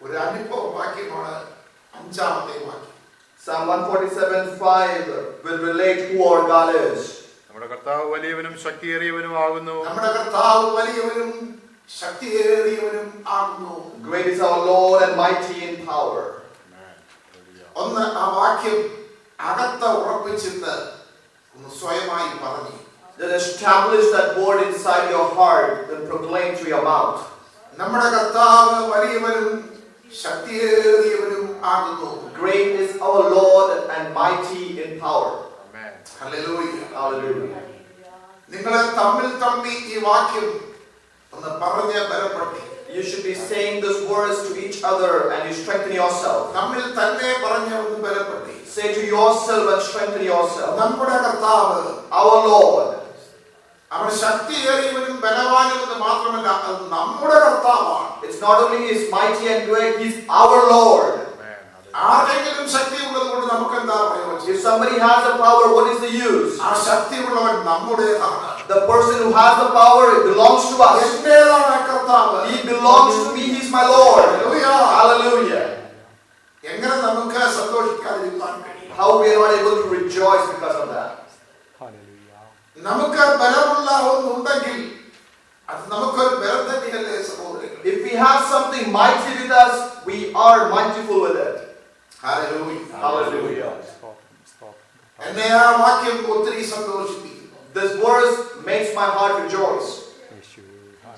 ഒരു അനുഭവ വാക്യമാണ് അഞ്ചാമത്തെ വാക്യം Psalm 147 5 will relate who our God is. നമ്മുടെ കർത്താവ് വലിയവനും ശക്തിയേറിയവനും ആകുന്നു നമ്മുടെ കർത്താവ് വലിയവനും ശക്തിയേറിയവനും ആകുന്നു Great is our Lord and mighty in power. ഒന്ന് ആ വാക്യം അകത്ത ഉറപ്പിച്ചിട്ട് ഒന്ന് സ്വയമായി പറഞ്ഞു Then establish that word inside your heart and proclaim to your mouth. നമ്മുടെ കർത്താവ് വലിയവനും ശക്തിയേറിയവനും ആകുന്നു Great is our Lord and mighty in power. Amen. Hallelujah Hallelujah. നിങ്ങളെ തമ്മിൽ തമ്മി ഈ വാക്യം ഒന്ന് പറഞ്ഞ് ബലപ്പെടുത്തി You should be saying these words to each other and you strengthen yourself. തമ്മിൽ തന്നെ പറഞ്ഞ് ഒന്ന് ബലപ്പെടുത്തി Say to yourself and strengthen yourself. നമ്മുടെ കർത്താവ് Our Lord. അവൻ ശക്തിയേറിയവനും ബലവാനും എന്ന് മാത്രമല്ല അത് നമ്മുടെ കർത്താവാണ് It's not only He is mighty and great, He's our Lord. Amen. ആർക്കെങ്കിലും ശക്തി ഉള്ളത് കൊണ്ട് നമുക്ക് എന്താ പ്രയോജനം If somebody has the power, what is the use? ആ ശക്തിയുള്ളവൻ നമ്മുടേതാണ് The person who has the power, it belongs to us. എന്റേതാണ് ആ കർത്താവ് He belongs to me, He's my Lord. Hallelujah. Hallelujah. എങ്ങനെ നമുക്ക് സന്തോഷിക്കാതിരിക്കാൻ കഴിയും How we are not able to rejoice because of that. നമുക്ക് ബലമുള്ള ഒന്നുണ്ടെങ്കിൽ അത് നമുക്കൊരു ബലം തന്നെയല്ലേ സഹോദരങ്ങൾ If we have something mighty with us, we are mightyful with it. Hallelujah. Hallelujah. എന്നെ ആ വാക്യം ഒത്തിരി സന്തോഷിപ്പിക്കുന്നു This verse makes my heart rejoice.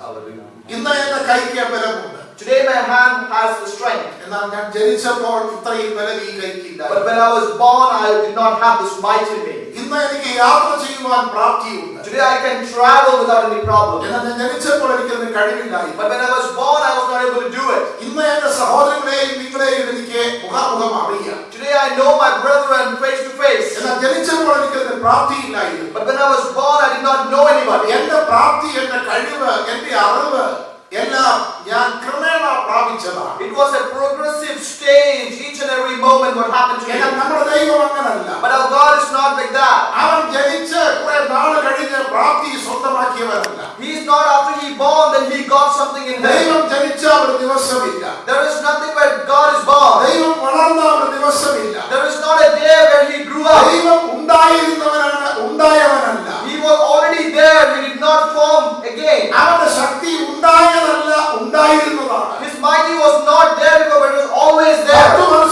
Hallelujah. ഇന്ന് എന്റെ കൈക്ക് ബലമുണ്ട് Today my hand has the strength. എന്നാൽ ഞാൻ ജനിച്ചപ്പോൾ ഇത്രയും ബലം ഈ But കൈക്കില്ല when I was born, I did not have this might in me. ഇന്ന് എനിക്ക് യാത്ര ചെയ്യുവാൻ പ്രാപ്തിയുണ്ട് Today I can travel without any problem. എന്നാൽ ഞാൻ ജനിച്ചപ്പോൾ എനിക്കതിന് കഴിവില്ലായി But when I was born, I was not able to do it. ഇന്ന് എന്റെ സഹോദരങ്ങളെയും നിങ്ങളെയും എനിക്ക് മുഖാമുഖം അറിയാം Today I know my brethren face to face. എന്നാൽ ജനിച്ചപ്പോൾ എനിക്കതിന് പ്രാപ്തിയില്ലായിരുന്നു But when I was born, I did not know anybody. എന്റെ പ്രാപ്തി എന്റെ കഴിവ് എന്റെ അറിവ് എല്ലാം ഞാൻ ക്രമേണ പ്രാപിച്ചതാണ് It was a progressive stage. Each and every moment what happened to എന്നാൽ me. നമ്മുടെ ദൈവം അങ്ങനല്ല But our God is not like that. അവൻ ജനിച്ച് കുറെ നാള് കഴിഞ്ഞ് പ്രാപ്തി സ്വന്തമാക്കിയവരല്ല He is not after he born, then he got something in him. ദൈവം ജനിച്ച ഒരു ദിവസമില്ല There is nothing where God is born. ദൈവം വളർന്ന ഒരു ദിവസമില്ല There is not a day where he grew up. ദൈവം ഉണ്ടായിരുന്നവനാണ് ഉണ്ടായവനല്ല He was already there. He did not form again. അവന്റെ ശക്തി ഉണ്ടായതല്ല ഉണ്ടായിരുന്നതാണ് His mighty was not there before, but it was always പത്ത് there.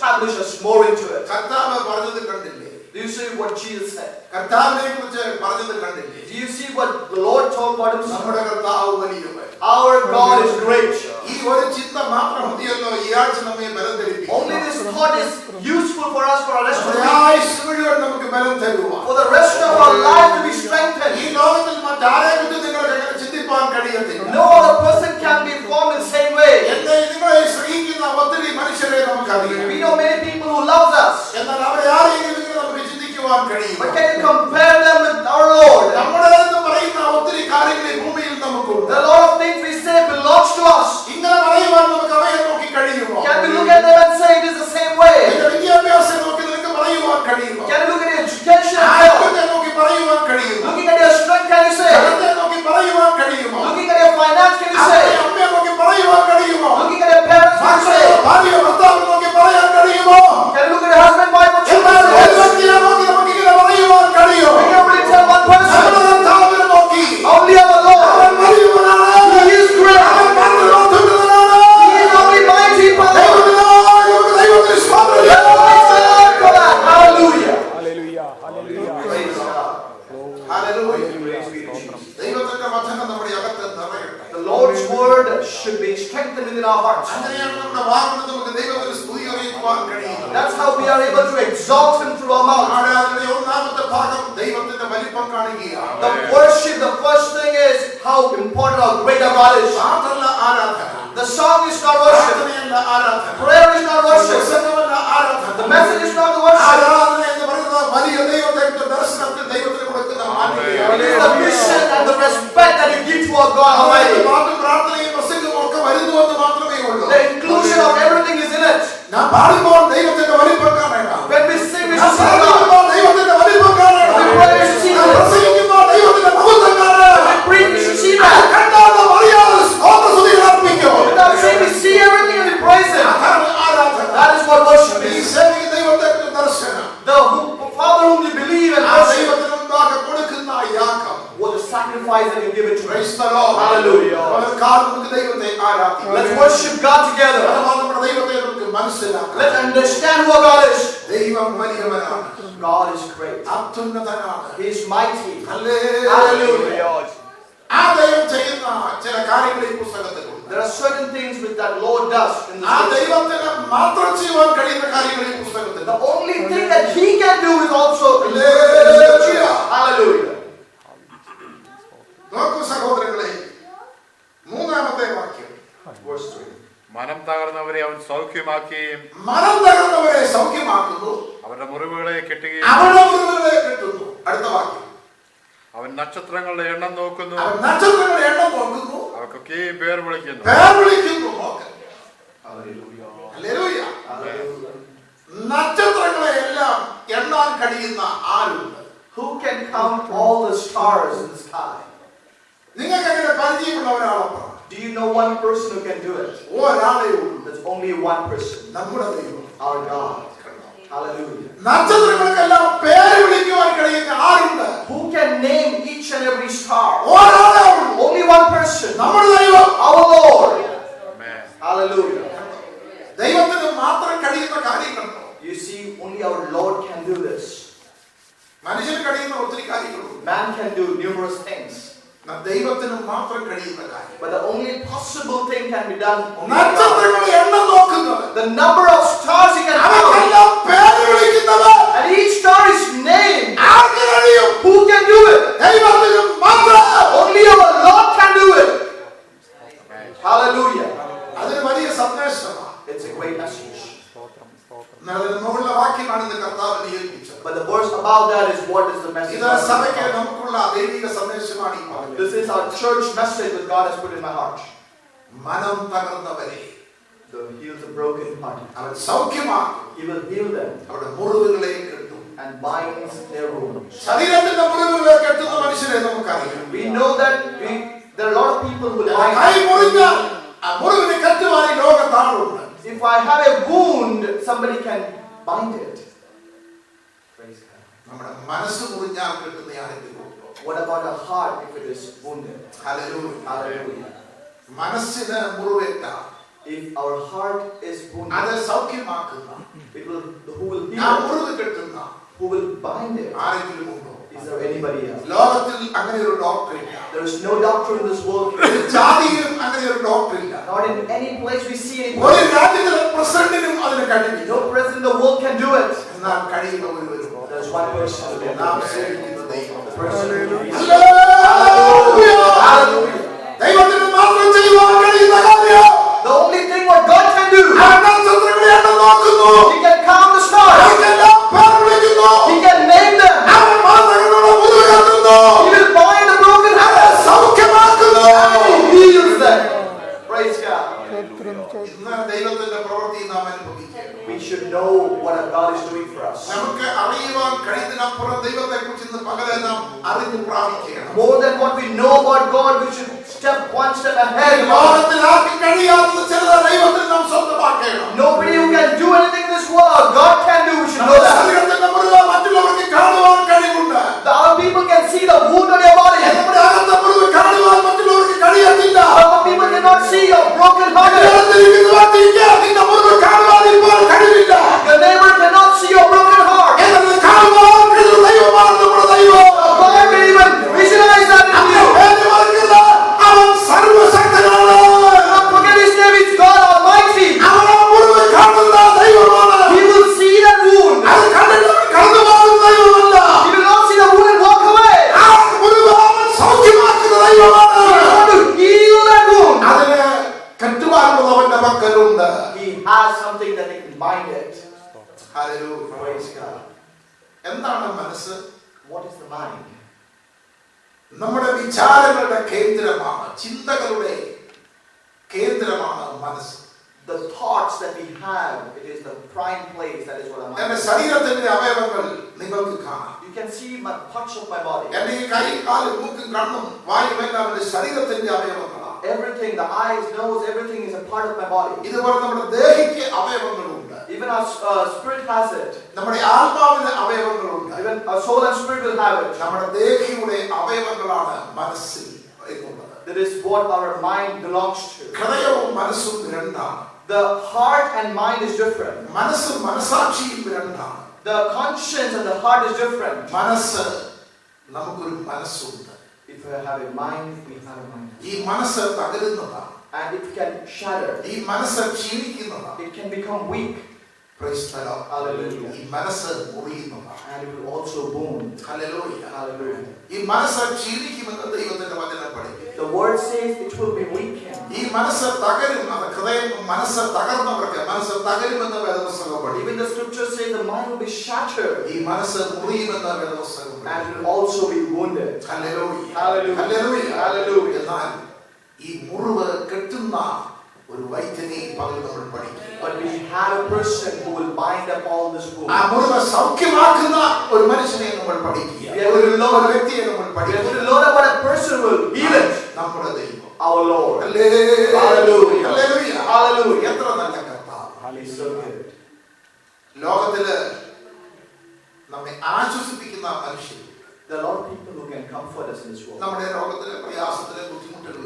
will establish us more into it. കർത്താവ് പറഞ്ഞത് കണ്ടില്ലേ Do you see what Jesus said? കർത്താവിനെ കുറിച്ച് പറഞ്ഞത് കണ്ടില്ലേ Do you see what the Lord told about himself? നമ്മുടെ കർത്താവ് വലിയവൻ Our God is great. ഈ ഒരു ചിന്ത മാത്രം മതിയല്ലോ ഈ ആഴ്ച നമ്മെ ബലം ധരിപ്പിക്കും Only this thought is useful for us for our rest of the നമ്മുടെ week. ആയുസ് മുഴുവൻ നമുക്ക് ബലം തരുവാൻ For the rest of our life to be strengthened. ഈ no other person can be formed in the same way. എന്നെ നിങ്ങളെ സ്നേഹിക്കുന്ന ഒത്തിരി മനുഷ്യരെ നമുക്കറിയാം. We know many people who loves us. എന്നാൽ അവരെ ആരെങ്കിലും നമുക്ക് ചിന്തിക്കുവാൻ കഴിയും. But can you compare them with our Lord? The lot of things we say belongs to us. ഇങ്ങനെ പറയുവാൻ നമുക്ക് അവയെ നോക്കി കഴിയുമോ? Can we look at them and say it is the same way? വിദ്യാഭ്യാസം നോക്കി നിനക്ക് പറയുവാൻ കഴിയുമോ? Can we look at education? ആരോഗ്യത്തെ നോക്കി പറയുവാൻ കഴിയുമോ? Looking at your strength can you say? ನಮಗೆ ಕಡೆ ಫೈನಾನ್ಸ್ ಕಡೆ respect and a to for God Almighty. The inclusion of everything is in it. മനം തകർന്നവരെ അവൻ സൗഖ്യമാക്കുകയും കഴിയുന്ന കാര്യങ്ങളുണ്ടോ You see, only our Lord can do this. മനുഷ്യന് കഴിയുന്ന ഒത്തിരി കാര്യങ്ങളുണ്ട് Man can do numerous things. എന്നാൽ ദൈവത്തിന് മാത്രം കഴിയുന്ന കാര്യം But the only possible thing can be done only by God. നക്ഷത്രങ്ങളെ എണ്ണം നോക്കുന്നത് The number of stars he can count. അവർക്കെല്ലാം പേര് വിളിക്കുന്നവർ And each star is named. ആർക്ക് കഴിയും Who can do it? ദൈവത്തിന് മാത്രം Only our Lord can do it. Amen. Hallelujah. അതൊരു വലിയ സന്ദേശമാണ് It's a great message. But the verse about that is what is the message? This is our church message that God has put in my heart. மனம் தகர்ந்தவரே The heals the broken heart. அவன் சௌக்கியமாக்கும். He will heal them. And binds their wounds. சரீரத்தின் முறிவுகளை கெட்டுது மனுஷனே நமக்கு We know that we, there are a lot of people who lie. If I have a wound, somebody can bind it. Praise God. നമ്മുടെ മനസ്സ് മുറിഞ്ഞാൽ കെട്ടുന്ന ആരെങ്കിലും ഉണ്ടോ? What about our heart if it is wounded? Hallelujah. Hallelujah. മനസ്സിന് മുറിവേറ്റ If our heart is അത് wounded, സൗഖ്യമാക്കുന്ന it will, who will ആ heal it? മുറിവ് കെട്ടുന്ന Who will bind it? ആരെങ്കിലും ഉണ്ടോ Is there anybody else? ലോകത്തിൽ അങ്ങനെ ഒരു ഡോക്ടർ ഇല്ല There is no doctor in this world. ഒരു ജാതിയിലും അങ്ങനെ ഒരു ഡോക്ടർ ഇല്ല Not in any place we see any ഒരു രാജ്യത്തിലെ പ്രസിഡന്റിനും അതിന് കഴിയില്ല No president in the world can do it. എന്നാൽ കഴിയുന്ന ഒരുവരും There's one person who can നാം do it. സേവിക്കുന്ന ദൈവം The person who is- hallelujah. Hallelujah. ദൈവത്തിന് മാത്രം ചെയ്യുവാൻ കഴിയുന്ന കാര്യം The only thing what God can do, അവൻ നക്ഷത്രങ്ങളെ എണ്ണം നോക്കുന്നു He can count the stars. അവർക്കെല്ലാം പേർ വിളിക്കുന്നു He can name We should know what God is doing for us. More than what we know about God, we should step one step ahead. Nobody who can do anything in this world, God can do. We should know that. The other people can see the wound how people cannot see your broken heart. Your neighbor cannot see your broken heart. everything is a part of my body. ഇതുപോലെ നമ്മുടെ ദേഹിക്ക് അവയവങ്ങളുണ്ട് Even our uh, spirit has it. നമ്മുടെ ആത്മാവിന് അവയവങ്ങളുണ്ട് Even our soul and spirit will have it. നമ്മുടെ ദേഹിയുടെ അവയവങ്ങളാണ് മനസ്സിൽ എന്നുള്ളത് That is what our mind belongs to. ഹൃദയവും മനസ്സും രണ്ടാണ് The heart and mind is different. മനസ്സും മനസാക്ഷിയും രണ്ടാണ് The conscience and the heart is different. മനസ്സ് നമുക്കൊരു മനസ്സുണ്ട് If we have a mind, we have a mind. ഈ മനസ്സ് തകരുന്നതാണ് And it can shatter. ഈ മനസ്സ് ക്ഷീണിക്കുന്നതാണ് It can become weak. Praise the Lord. Hallelujah. ഈ മനസ്സ് മുറിയുന്നതാണ് And it will also wound. Hallelujah. Hallelujah. ഈ മനസ്സ് ക്ഷീണിക്കുമെന്ന് ദൈവത്തിന്റെ വചനം പഠിക്കും The word says it will be weakened. ഈ മനസ്സ് തകരും അത് ഹൃദയം മനസ്സ് തകർന്നവർക്ക് മനസ്സ് തകരുമെന്ന് വേദപുസ്തകം പഠിക്കും Even the scripture says the mind will be shattered ഈ മനസ്സ് മുറിയുമെന്ന് വേദപുസ്തകം and പഠിക്കും it will also be wounded. Hallelujah. Hallelujah. Hallelujah. Hallelujah. എന്നാൽ ഈ മുറിവ് കെട്ടുന്ന ഒരു വൈദ്യനെ പകൽ നമ്മൾ പഠിക്കും But we have a person who will bind up all this wound. ആ മുറിവ് സൗഖ്യമാക്കുന്ന ഒരു മനുഷ്യനെ നമ്മൾ പഠിക്കുക. ഒരു ഒരു വ്യക്തിയെ നമ്മൾ പഠിക്കുക know that what a person will heal it. നമ്മുടെ ദൈവം Our Lord. Hallelujah. Hallelujah. Hallelujah. Hallelujah. എത്ര നല്ല കർത്താവ് Hallelujah. ലോകത്തിൽ നമ്മെ ആശ്വസിപ്പിക്കുന്ന മനുഷ്യർ There are a lot of people who can comfort us in this world. നമ്മുടെ ലോകത്തിലെ പ്രയാസത്തിലെ ബുദ്ധിമുട്ടുകൾ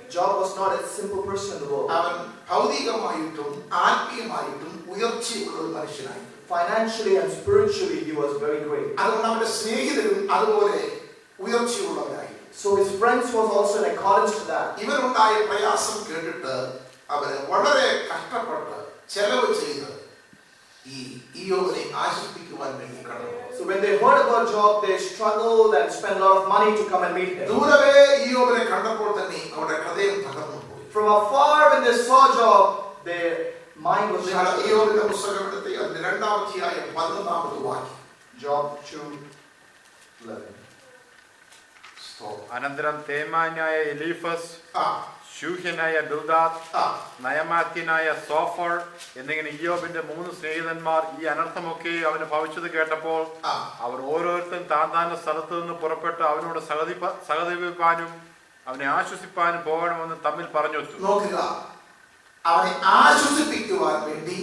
Job was not a simple person in the world. അവൻ ഭൗതികമായിട്ടും ആത്മീയമായിട്ടും ഉയർച്ചയുള്ള ഒരു മനുഷ്യനായി Financially and spiritually, he was very great. അതുകൊണ്ട് അവന്റെ സ്നേഹിതരും അതുപോലെ ഉയർച്ചയുള്ളവരായി So his friends was also in accordance to that. ഇവരുണ്ടായ പ്രയാസം കേട്ടിട്ട് അവര് വളരെ കഷ്ടപ്പെട്ട് ചെലവ് ചെയ്ത് ഈ ഇയോബിനെ ആശ്വസിപ്പിക്കുവാൻ വേണ്ടി കടന്നു So when they heard about Job, they struggled and spent a lot of money to come and meet him. ദൂരവേ ഇയോബിനെ കണ്ടപ്പോൾ തന്നെ അവരുടെ ഹൃദയം തകർന്നു പോയി From afar, when they saw Job, their mind was നിങ്ങൾ shattered. ഇയോബിന്റെ പുസ്തകം എടുത്ത് അതിന്റെ രണ്ടാമധ്യായ പതിനൊന്നാമത് വാക്യം Job 2 11. അനന്തരം തേമാന്യായ എലീഫസ് ആ ശൂഹ്യനായ ബിൽദാദ് ആ നയമാത്യനായ സോഫർ എന്നിങ്ങനെ ഇയോബിന്റെ മൂന്ന് സ്നേഹിതന്മാർ ഈ അനർത്ഥമൊക്കെ അവന് ഭവിച്ചത് കേട്ടപ്പോൾ അവർ ഓരോരുത്തരും താൻ താന്റെ സ്ഥലത്ത് നിന്ന് പുറപ്പെട്ട് അവനോട് സഹതിപ്പ സഹതിപ്പാനും അവനെ ആശ്വസിപ്പാനും പോകണമെന്ന് തമ്മിൽ പറഞ്ഞു നോക്കുക. അവനെ ആശ്വസിപ്പിക്കുവാൻ വേണ്ടി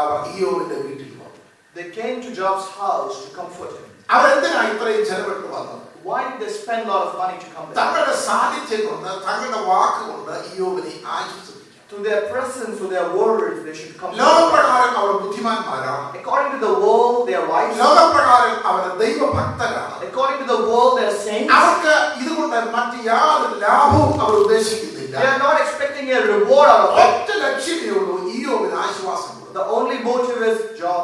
അവർ ഇയോബിന്റെ വീട്ടിൽ വന്നു. They came to Job's house to comfort him. അവരെന്തിനാ ഇത്രയും ചെലവിട്ട് വന്നത് Why did they spend a lot of money to come there? തങ്ങളുടെ സാന്നിധ്യം കൊണ്ട് തങ്ങളുടെ വാക്കുകൊണ്ട് ഇയോബിനെ ആശ്വസിപ്പിക്കാം Through their presence, through their words, they should comfort him. ലോകപ്രകാരം our ബുദ്ധിമാന്മാരാണ് According to the world, they are wise. ലോകപ്രകാരം our ദൈവഭക്തരാണ് According to the world, they are saints. അവർക്ക് ഇതുകൊണ്ട് മറ്റ് യാതൊരു ലാഭവും അവർ ഉദ്ദേശിക്കുന്നില്ല They are not expecting a reward out of it. ഒറ്റ ലക്ഷ്യമേ ഉള്ളൂ ഇയോബിന് ആശ്വാസം കൊടുക്കുക. The only motive is Job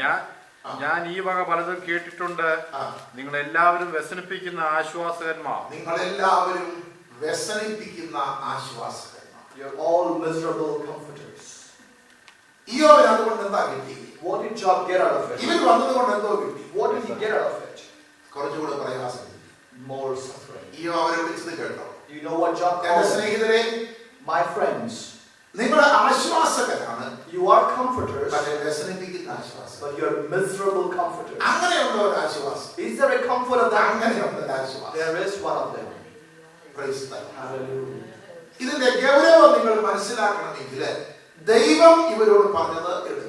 ഞാൻ ഞാൻ ഈ വക പലതും കേട്ടിട്ടുണ്ട്. നിങ്ങൾ എല്ലാവരും വ്യസനിപ്പിക്കുന്ന ആശ്വാസകന്മാർ. നിങ്ങളെല്ലാവരും വ്യസനിപ്പിക്കുന്ന ആശ്വാസകന്മാർ. You're all miserable comforters. ഇയോവിന് അതുകൊണ്ട് എന്താ കിട്ടി? What did Job get out of it? ഇവൻ വന്നത് എന്തോ കിട്ടി. What did he get out of it? കുറച്ചുകൂടെ പ്രയാസം More suffering. ഇയോ അവരെ വിളിച്ചത് കേട്ടോ. You know what Job എന്റെ called സ്നേഹിതരെ My friends, നിങ്ങളുടെ ആശ്വാസകരാണ്. You are comforters, പക്ഷെ വ്യസനിപ്പിക്കുന്ന ആശ്വാസം but your miserable comforters. അങ്ങനെയുള്ള ഒരു ആശ്വാസം Is there a comfort of that? അങ്ങനെയുള്ള ഒരു ആശ്വാസം There is one of them. Praise the. Hallelujah. ഇതിന്റെ ഗൗരവം നിങ്ങൾ മനസ്സിലാക്കണമെങ്കിൽ ദൈവം ഇവരോട് പറഞ്ഞത് എടുക്കണം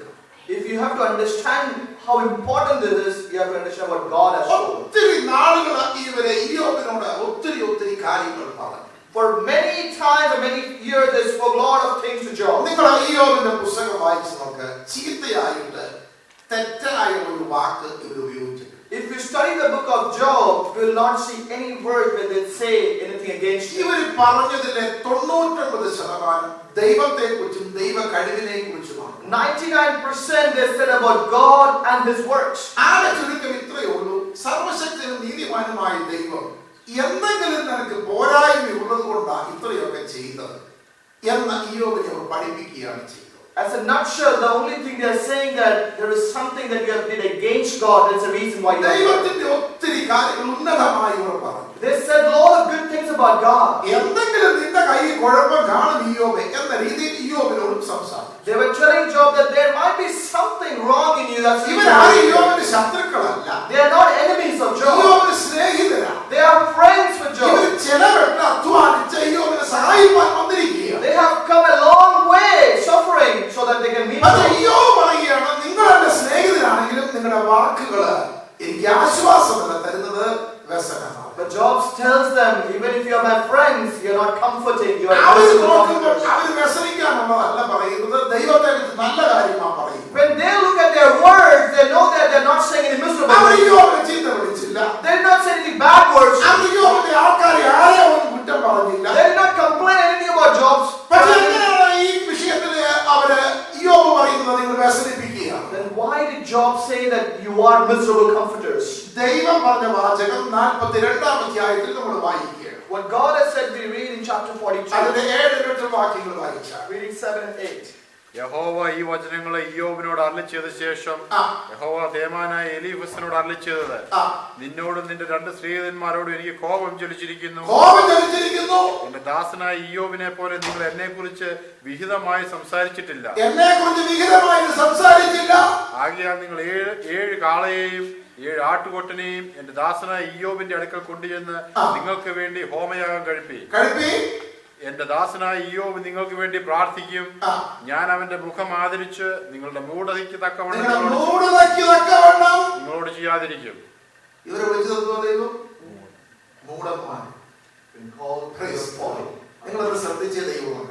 If you have to understand how important this is, you have to understand what God has told. ഒത്തിരി നാളുകൾ ഇവരെ ഇയോബിനോട് ഒത്തിരി ഒത്തിരി കാര്യങ്ങൾ പറഞ്ഞു For many times and many years, they spoke a lot of things to Job. നിങ്ങൾ ഇയോബിന്റെ പുസ്തകം വായിച്ച് നോക്ക് ചീത്തയായിട്ട് തെറ്റായ ഒരു വാക്ക് ഇവർ ഉപയോഗിച്ചു If you study the book of Job, you will not see any word where they say anything against you. ഇവർ പറഞ്ഞതിലെ തൊണ്ണൂറ്റൊമ്പത് ശതമാനം ദൈവത്തെ കുറിച്ചും ദൈവ കഴിവിനെ കുറിച്ചുമാണ് 99% they said about God and His works. ആകെ ചുരുക്കം ഇത്രയേ ഉള്ളൂ സർവശക്തനും നീതിമാനുമായ ദൈവം എന്തെങ്കിലും നിനക്ക് പോരായ്മ ഉള്ളത് കൊണ്ടാണ് ഇത്രയൊക്കെ ചെയ്തത്. എന്ന് ഇയോബിനെ അവർ പഠിപ്പിക്കുകയാണ് ചെയ്തത് As a nutshell, the only thing they are saying that there is something that you have did against God. That's the reason why you have done. ദൈവത്തിന്റെ ഒത്തിരി കാര്യങ്ങൾ ഉന്നതമായി ഇവർ പറഞ്ഞു They said a lot of good things about God. എന്തെങ്കിലും നിന്റെ കയ്യിൽ കുഴപ്പം കാണും ഇയോബെ എന്ന രീതിയിൽ ഇയോബിനോടും സംസാരിച്ചു They were telling Job that there might be something wrong in you. That's the reason ഇവരാരും why you- ഇയോബിന്റെ ശത്രുക്കളല്ല They are not enemies of Job. ഇയോബിന് സ്നേഹിതരാണ് They are friends with ഇവർ Job. അരളി ചെയ്ത ശേഷം യഹോവ തേമാനായ എലീഫസിനോട് അരളി ചെയ്തത് നിന്നോടും നിന്റെ രണ്ട് സ്ത്രീധന്മാരോടും എനിക്ക് കോപം ജ്വലിച്ചിരിക്കുന്നു. ജനിച്ചിരിക്കുന്നു എന്റെ ദാസനായ ഇയോബിനെ പോലെ നിങ്ങൾ എന്നെ കുറിച്ച് വിഹിതമായി സംസാരിച്ചിട്ടില്ല. എന്നെ കുറിച്ച് വിഹിതമായി സംസാരിച്ചില്ല. ആകയാൽ നിങ്ങൾ ഏഴ് ഏഴ് കാളയെയും ഏഴ് ആട്ടുകൊട്ടനെയും എന്റെ ദാസനായ ഇയോബിന്റെ അടുക്കൽ കൊണ്ടുചെന്ന്. നിങ്ങൾക്ക് വേണ്ടി ഹോമയാഗം കഴിപ്പി. കഴിപ്പി. എന്റെ ദാസനായ ഇയോവ് നിങ്ങൾക്ക് വേണ്ടി പ്രാർത്ഥിക്കും. ഞാൻ അവന്റെ മുഖം ആദരിച്ച് നിങ്ങളുടെ മൂഢതയ്ക്ക് തക്കവണ്ണം നിങ്ങളുടെ നിങ്ങളോട് മൂടുതയ്ക്ക് തക്കവണ്ണം നിങ്ങളോട് ചെയ്യാതിരിക്കും. ഇവരെ. നിങ്ങളത് ശ്രദ്ധിച്ച ദൈവമാണ്.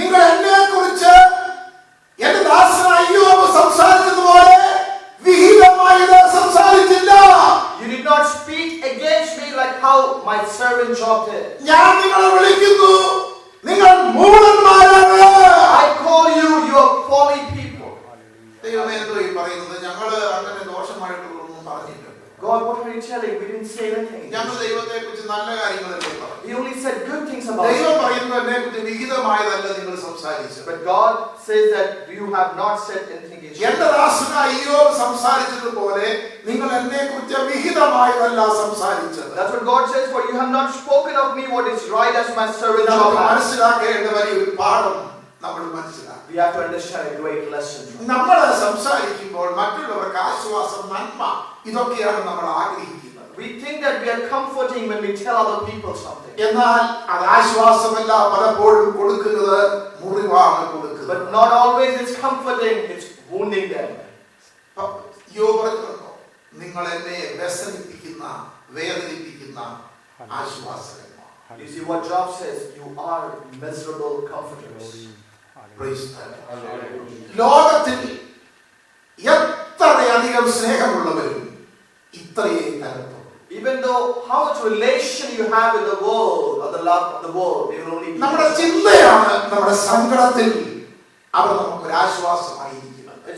നിങ്ങൾ എന്നെ കുറിച്ച് എന്റെ ദാസനായ സംസാരിച്ചതുപോലെ വിഹിതമായത് സംസാരിച്ചില്ല. You did not speak against me how my servant Job did. I call you your folly people. God, what were you telling? We didn't say anything. He only said good things about us. But God says that you have not said anything എന്റെ. ദാസന അയ്യോ സംസാരിച്ചതുപോലെ നിങ്ങൾ എന്നെ കുറിച്ച് വിഹിതമായതല്ല സംസാരിച്ചത് That's what God says, for you have not spoken of me what is right as my servant Job. മനസ്സിലാക്കേണ്ട വലിയൊരു പാഠം നമ്മൾ മനസ്സിലാക്കും We have to understand a great lesson നമ്മൾ സംസാരിക്കുമ്പോൾ മറ്റുള്ളവർക്ക് ആശ്വാസം നന്മ ഇതൊക്കെയാണ് നമ്മൾ ആഗ്രഹിക്കുന്നത് We think that we are comforting when we tell other people something. എന്നാൽ അത് ആശ്വാസമല്ല പലപ്പോഴും കൊടുക്കുന്നത് മുറിവാണ് കൊടുക്കുന്നത് But not always it's comforting, it's wounding them. യോ പറഞ്ഞല്ലോ നിങ്ങൾ എന്നെ വ്യസനിപ്പിക്കുന്ന വേദനിപ്പിക്കുന്ന ആശ്വാസകന്മാർ You see what Job says, you are miserable comforters. Praise Lord. ലോകത്തിൽ എത്രയധികം സ്നേഹമുള്ളവരും ഇത്രയേ തരത്തുള്ളൂ Even though how much relation you have with the world or the love of the world, they will only നമ്മുടെ ചിന്തയാണ് നമ്മുടെ സങ്കടത്തിൽ അവർ നമുക്കൊരു ആശ്വാസമായിരിക്കുന്നത്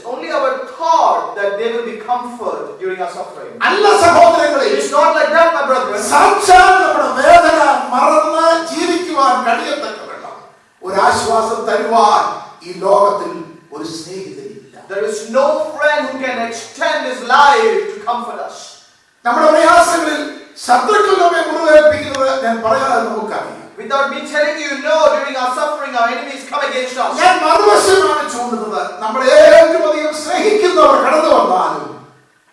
It's only our thought that they will be comfort during our suffering. അല്ല സഹോദരങ്ങളെ It's not like that, my brethren. സാക്ഷാൽ നമ്മുടെ വേദന മറന്ന് ജീവിക്കുവാൻ കഴിയത്തക്കവണ്ണം ഒരു ആശ്വാസം തരുവാൻ ഈ ലോകത്തിൽ ഒരു സ്നേഹിതരില്ല There is no friend who can extend his life to comfort us. നമ്മുടെ പ്രയാസങ്ങളിൽ ശത്രുക്കൾ നമ്മെ മുറിവേൽപ്പിക്കുന്നത് ഞാൻ പറയാതെ നമുക്കറിയാം Without me telling you, no, during our suffering, our enemies come against us. ഞാൻ മറുവശമാണ് ചൂണ്ടുന്നത് നമ്മളെ ഏറ്റവും അധികം സ്നേഹിക്കുന്നവർ കടന്നു വന്നാലും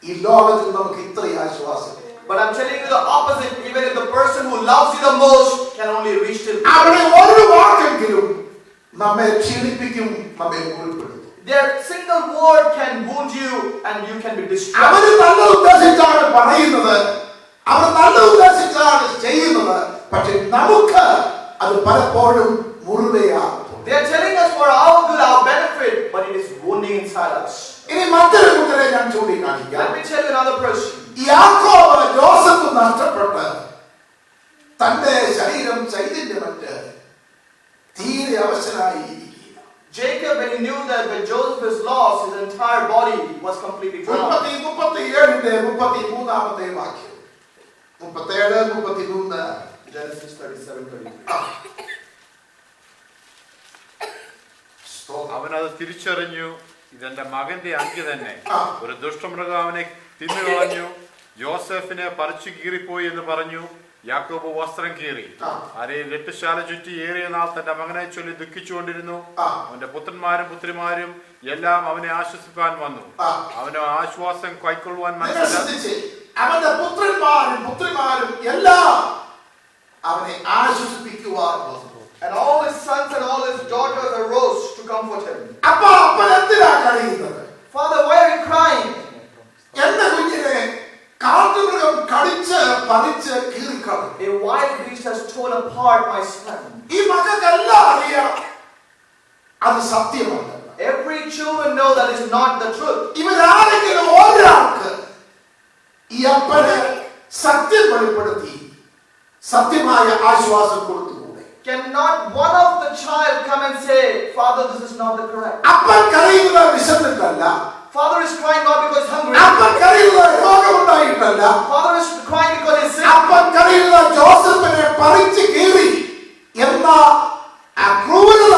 ഈ ലോകത്തിൽ നമുക്ക് ഇത്രയും ആശ്വാസം But I'm telling you the opposite. Even if the person who loves you the most can only reach till അവിടെ ഒരു വാക്കെങ്കിലും നമ്മെ ക്ഷീണിപ്പിക്കും നമ്മെ മുറിപ്പെടുത്തും their single word can wound you and you can be distressed. അവര് നല്ല ഉദ്ദേശിച്ചാണ് പറയുന്നത് അവർ നല്ല ഉദ്ദേശിച്ചാണ് ചെയ്യുന്നത് പക്ഷെ നമുക്ക് അത് പലപ്പോഴും മുറിവെയാകും They are telling us for our good, our benefit, but it is wounding inside us. ഇനി മറ്റൊരു കൂട്ടരെ ഞാൻ ചൂണ്ടിക്കാണിക്കാം Let me tell you another person. യാക്കോബ് ജോസഫ് നഷ്ടപ്പെട്ട് തന്റെ ശരീരം ചൈതന്യമറ്റ് തീരെ അവശനായി ഇരിക്കുക Jacob, when he knew that when Joseph is lost, his entire body was completely drowned. മുപ്പത്തി മുപ്പത്തി ഏഴിന്റെ മുപ്പത്തി മൂന്നാമത്തെ വാക്യം മുപ്പത്തേഴ് മുപ്പത്തി മൂന്ന് Genesis 37 33. സ്തോത്രം. അവനത് തിരിച്ചറിഞ്ഞു ഇതെന്റെ മകന്റെ അങ്കി തന്നെ. ഒരു ദുഷ്ടമൃഗം അവനെ തിന്നുകളഞ്ഞു ജോസഫിനെ പറിച്ചു കീറിപ്പോയി എന്ന് പറഞ്ഞു യാക്കോബ് വസ്ത്രം കീറി. അരയിൽ രട്ടുശാല ചുറ്റി ഏറിയ നാൾ തന്റെ മകനെ ചൊല്ലി ദുഃഖിച്ചുകൊണ്ടിരുന്നു. അവന്റെ പുത്രന്മാരും പുത്രിമാരും എല്ലാം അവനെ ആശ്വസിപ്പാൻ വന്നു. അവന് ആശ്വാസം കൈക്കൊള്ളുവാൻ മനസ്സിലാക്കി അവന്റെ പുത്രന്മാരും പുത്രിമാരും എല്ലാം അവനെ ആശ്വസിപ്പിക്കുവാൻ വന്നു And all his sons and all his daughters arose to comfort him. അപ്പൊ അപ്പൻ എന്തിനാ കഴിയുന്നത് Father, why are you crying? എന്റെ കുഞ്ഞിനെ കാട്ടുമൃഗം കടിച്ച് പറിച്ച് കീറിക്കളഞ്ഞു A wild beast has torn apart my son. ഈ മക്കൾക്കെല്ലാം അറിയാം അത് സത്യമല്ല Every children know that is not the truth. ഇവരാരെങ്കിലും ഒരാൾക്ക് ഈ അപ്പന് സത്യം വെളിപ്പെടുത്തി സത്യമായ ആശ്വാസം കൊടുത്തുകൂടെ Cannot one of the child come and say, Father, this is not the correct. അപ്പൻ കരയുന്നത് വിശന്നിട്ടല്ല Father is crying not because he's hungry. അപ്പൻ കരയുന്നത് രോഗമുണ്ടായിട്ടല്ല Father is crying because he's sick. അപ്പൻ കരയുന്നത് ജോസഫിനെ പറിച്ച് കീറി എന്ന ആ ക്രൂരത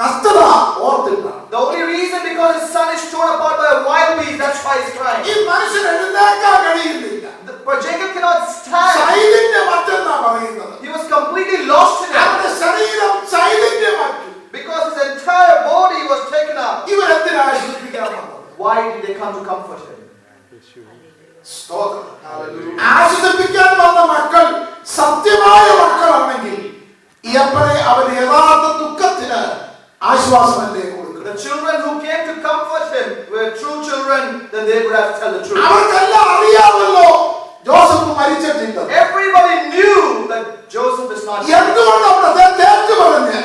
കഷ്ടത ഓർത്തിട്ടാണ് The only reason because his son is torn apart by a wild beast, that's why he's ഈ crying. മനുഷ്യൻ എഴുന്നേക്കാൻ കഴിയുന്നില്ല The- But Jacob cannot stand. ചൈതന്യം മറ്റെന്നാ പറയുന്നത് He was completely lost in it അവന്റെ ശരീരം ചൈതന്യം മറ്റു because his entire body was taken up. ഇവരെന്തിനാ ആശ്വസിപ്പിക്കാൻ വന്നത് Why did they come to comfort him? സ്തോത്രം. ആശ്വസിപ്പിക്കാൻ വന്ന മക്കൾ സത്യമായ മക്കളാണെങ്കിൽ ഈ അപ്പനെ അവന്റെ യഥാർത്ഥ ദുഃഖത്തിന് ആശ്വാസമല്ലേ കൊടുക്കുന്നത് The children who came to comfort him were true children, then they would have tell the truth. അവർക്കെല്ലാം അറിയാമല്ലോ ജോസഫ് മരിച്ചിട്ടില്ല Everybody knew that Joseph is not dead. എന്തുകൊണ്ട് അവിടെ തെറ്റേറ്റ് പറഞ്ഞ്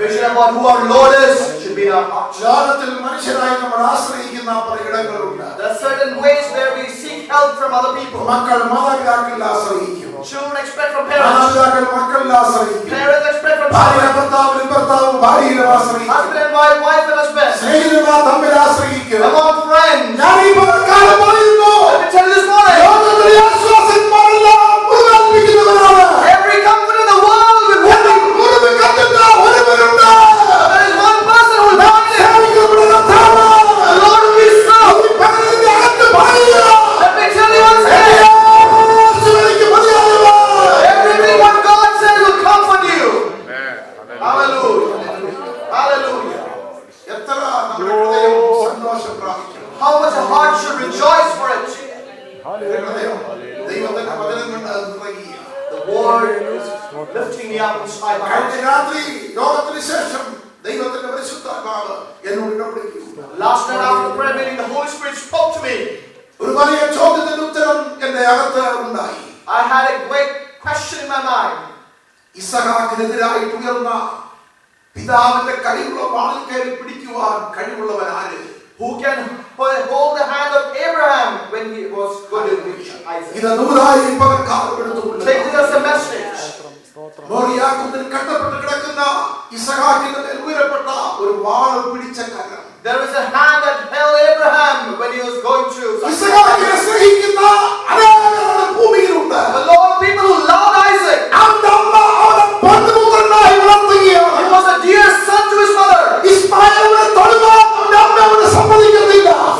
വിഷയം about who ജാനത്തിൽ മനുഷ്യരായി നമ്മൾ ആശ്രയിക്കുന്ന certain ways where we seek help from other people. മക്കൾ മാതാപിതാക്കളിൽ Children expect from parents. മാതാപിതാക്കൾ മക്കളിൽ Parents expect from ഭാര്യ ഭർത്താവിൽ ഭർത്താവ് ഭാര്യയിൽ ആശ്രയിക്കും. And wife, wife and സ്നേഹിതന്മാർ തമ്മിൽ friends. ഞാൻ ഈ Lord lifting me up in spite of my രാത്രി യോഗത്തിന് എന്നോട് ഇടപെടുകയും Last night after prayer meeting, the Holy spoke to me. ഒരു വലിയ ചോദ്യത്തിന് എന്റെ അകത്ത് ഉണ്ടായി I had a great question in my mind. ഇസഹാക്കിനെതിരായി ഉയർന്ന പിതാവിന്റെ കഴിവുള്ള വാളിൽ കയറി പിടിക്കുവാൻ കഴിവുള്ളവൻ ആര് Who can hold the hand of Abraham when he was good in Isaac? Take this a message. There is a hand that held Abraham when he was going through. ഇസഹാക്കിനെ സ്നേഹിക്കുന്ന people who love Hallelujah!